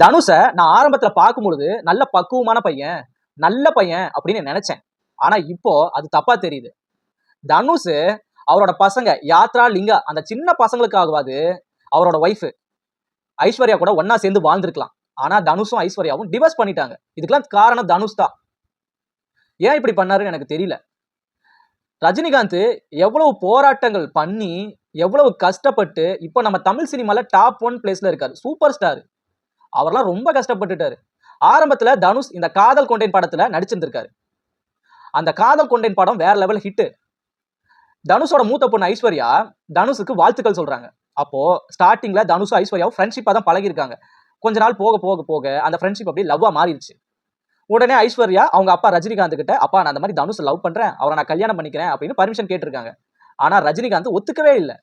தனுஷை நான் ஆரம்பத்துல பார்க்கும்பொழுது நல்ல பக்குவமான பையன் நல்ல பையன் அப்படின்னு நினைச்சேன். ஆனா இப்போ அது தப்பா தெரியுது. தனுஷ் அவரோட பசங்க யாத்ரா லிங்கா அந்த சின்ன பசங்களுக்காகவாது அவரோட ஒய்ஃபு ஐஸ்வர்யா கூட ஒன்னா சேர்ந்து வாழ்ந்திருக்கலாம். ஆனா தனுஷும் ஐஸ்வர்யாவும் டிவோர்ஸ் பண்ணிட்டாங்க. இதுக்கெல்லாம் காரணம் தனுஷ் தான். ஏன் இப்படி பண்ணாருன்னு எனக்கு தெரியல. ரஜினிகாந்த் எவ்வளவு போராட்டங்கள் பண்ணி எவ்வளவு கஷ்டப்பட்டு இப்போ நம்ம தமிழ் சினிமால டாப் ஒன் பிளேஸ்ல இருக்காரு. சூப்பர் ஸ்டார் அவர்லாம் ரொம்ப கஷ்டப்பட்டுட்டாரு. ஆரம்பத்தில் தனுஷ் இந்த காதல் கொண்டேன் படத்தில் நடிச்சிருந்திருக்காரு. அந்த காதல் கொண்டேன் படம் வேற லெவல் ஹிட்டு தனுஷோட மூத்த பொண்ணு ஐஸ்வர்யா தனுஷுக்கு வாழ்த்துக்கள் சொல்றாங்க. அப்போ ஸ்டார்டிங்ல தனுஷும் ஐஸ்வர்யாவும் ஃப்ரெண்ட்ஷிப்பாக தான் பழகிருக்காங்க கொஞ்ச நாள் போக போக போக அந்த ஃப்ரெண்ட்ஷிப் அப்படியே லவ்வா மாறிடுச்சு. உடனே ஐஸ்வர்யா அவங்க அப்பா ரஜினிகாந்த் கிட்ட அப்பா நான் அந்த மாதிரி தனுஷ் லவ் பண்றேன். அவரை நான் கல்யாணம் பண்ணிக்கிறேன். அப்படின்னு பர்மிஷன் கேட்டிருக்காங்க. ஆனா ரஜினிகாந்த் ஒத்துக்கவே இல்லை.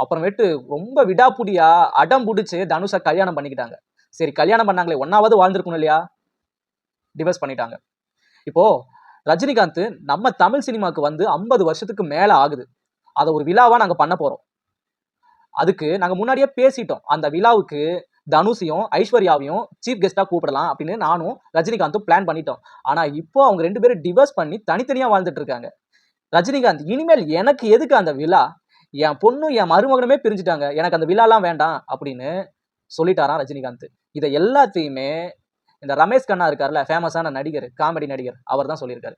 அப்புறமேட்டு ரொம்ப விடாப்புடியா அடம் பிடிச்சி தனுஷை கல்யாணம் பண்ணிக்கிட்டாங்க. சரி கல்யாணம் பண்ணாங்களே ஒன்னாவது வாழ்ந்திருக்கணும் இல்லையா? டிவோர்ஸ் பண்ணிட்டாங்க. இப்போ ரஜினிகாந்த் நம்ம தமிழ் சினிமாக்கு வந்து ஐம்பது வருஷத்துக்கு மேல ஆகுது. அதை ஒரு விழாவா நாங்க பண்ண போறோம். அதுக்கு நாங்க முன்னாடியே பேசிட்டோம். அந்த விழாவுக்கு தனுஷையும் ஐஸ்வர்யாவையும் சீஃப் கெஸ்டா கூப்பிடலாம் அப்படின்னு நானும் ரஜினிகாந்தும் பிளான் பண்ணிட்டோம். ஆனா இப்போ அவங்க ரெண்டு பேரும் டிவோர்ஸ் பண்ணி தனித்தனியா வாழ்ந்துட்டு இருக்காங்க. ரஜினிகாந்த் இனிமேல் எனக்கு எதுக்கு அந்த விழா? என் பொண்ணும் என் மருமகனுமே பிரிஞ்சுட்டாங்க. எனக்கு அந்த விழாலாம் வேண்டாம் அப்படின்னு சொல்லிட்டாராம் ரஜினிகாந்த். இதை எல்லாத்தையுமே இந்த ரமேஷ் கண்ணா இருக்கார்ல ஃபேமஸான நடிகர் காமெடி நடிகர் அவர் தான் சொல்லியிருக்காரு.